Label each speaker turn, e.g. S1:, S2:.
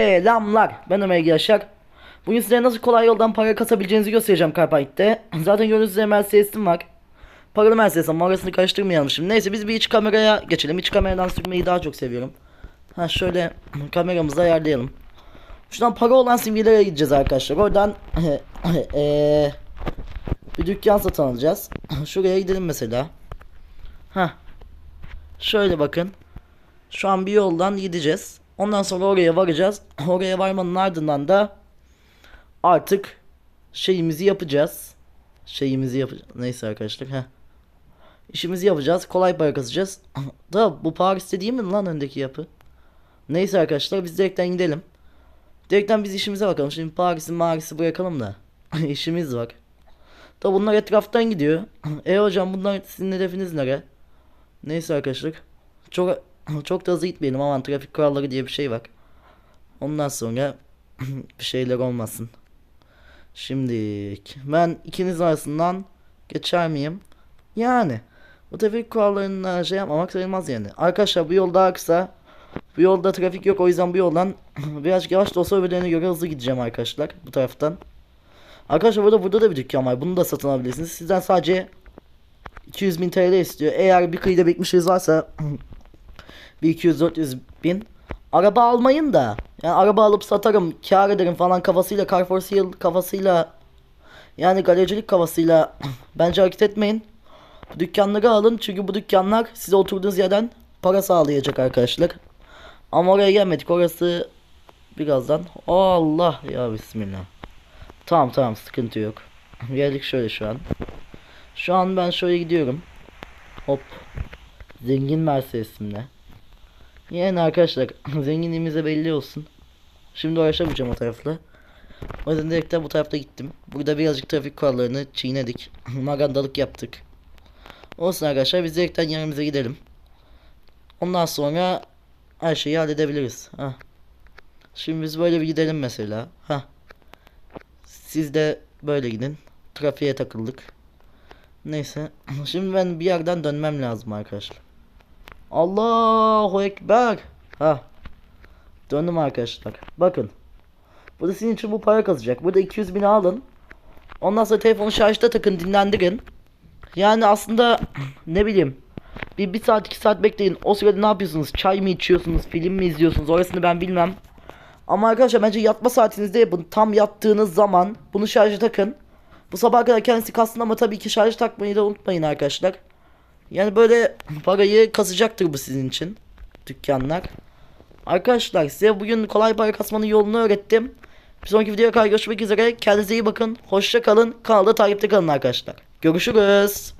S1: Selamlar. Ben Ömer Yaşar. Bugün size nasıl kolay yoldan para kasabileceğinizi göstereceğim Carpite'de. Zaten gördüğünüz üzere Mercedes'im var. Paralı Mercedes ama arasını karıştırmayalım şimdi. Neyse biz bir iç kameraya geçelim. İç kameradan sürmeyi daha çok seviyorum. Ha şöyle kameramızı ayarlayalım. Şuradan para olan simgelere gideceğiz arkadaşlar. Oradan eee bir dükkan satın alacağız. Şuraya gidelim mesela. Ha. Şöyle bakın. Şu an bir yoldan gideceğiz. Ondan sonra oraya varacağız. Oraya varmanın ardından da artık şeyimizi yapacağız. Şeyimizi yapacağız. Neyse arkadaşlar. Heh. İşimizi yapacağız. Kolay para kazacağız. da bu Paris'te değil mi lan öndeki yapı? Neyse arkadaşlar biz direkten gidelim. Direkten biz işimize bakalım. Şimdi Paris'i Maris'i bırakalım da. İşimiz var. Da bunlar etraftan gidiyor. E hocam bunlar sizin hedefiniz nere? Neyse arkadaşlar. Çok çok da hızlı gitmeyelim aman trafik kuralları diye bir şey var. Ondan sonra bir şeyler olmasın. Şimdi ben ikiniz arasından geçer miyim? Yani bu trafik kurallarına şey yapmamak sayılmaz yani. Arkadaşlar bu yol daha kısa. Bu yolda trafik yok o yüzden bu yoldan biraz yavaş da olsa öbürlerine göre hızlı gideceğim arkadaşlar bu taraftan. Arkadaşlar burada burada da bir dükkan var. Bunu da satın alabilirsiniz. Sizden sadece 200 bin TL istiyor. Eğer bir kıyıda birikmişiniz varsa bir 200-400 bin. Araba almayın da. Yani araba alıp satarım, kar ederim falan kafasıyla, car for sale kafasıyla yani galericilik kafasıyla bence hareket etmeyin. Bu dükkanları alın çünkü bu dükkanlar size oturduğunuz yerden para sağlayacak arkadaşlar. Ama oraya gelmedik. Orası birazdan. Allah ya bismillah. Tamam tamam sıkıntı yok. Geldik şöyle şu an. Şu an ben şöyle gidiyorum. Hop. Zengin Mercedes'imle. Yani arkadaşlar zenginliğimize belli olsun. Şimdi uğraşamayacağım o tarafla. O yüzden direkten bu tarafta gittim. Burada birazcık trafik kurallarını çiğnedik. Magandalık yaptık. Olsun arkadaşlar biz direkten yerimize gidelim. Ondan sonra her şeyi halledebiliriz. Hah. Şimdi biz böyle bir gidelim mesela. Hah. Siz de böyle gidin. Trafiğe takıldık. Neyse. Şimdi ben bir yerden dönmem lazım arkadaşlar. Allahu Ekber. Ha. Döndüm arkadaşlar. Bakın. Burada sizin için bu para kazacak. Burada 200 bin alın. Ondan sonra telefonu şarjda takın dinlendirin. Yani aslında ne bileyim. Bir, bir saat iki saat bekleyin. O sırada ne yapıyorsunuz? Çay mı içiyorsunuz? Film mi izliyorsunuz? Orasını ben bilmem. Ama arkadaşlar bence yatma saatinizde yapın. Tam yattığınız zaman bunu şarja takın. Bu sabah kadar kendisi kalsın ama tabii ki şarj takmayı da unutmayın arkadaşlar. Yani böyle parayı kasacaktır bu sizin için. Dükkanlar. Arkadaşlar size bugün kolay para kasmanın yolunu öğrettim. Bir sonraki videoya kadar görüşmek üzere. Kendinize iyi bakın. Hoşça kalın. Kanalda takipte kalın arkadaşlar. Görüşürüz.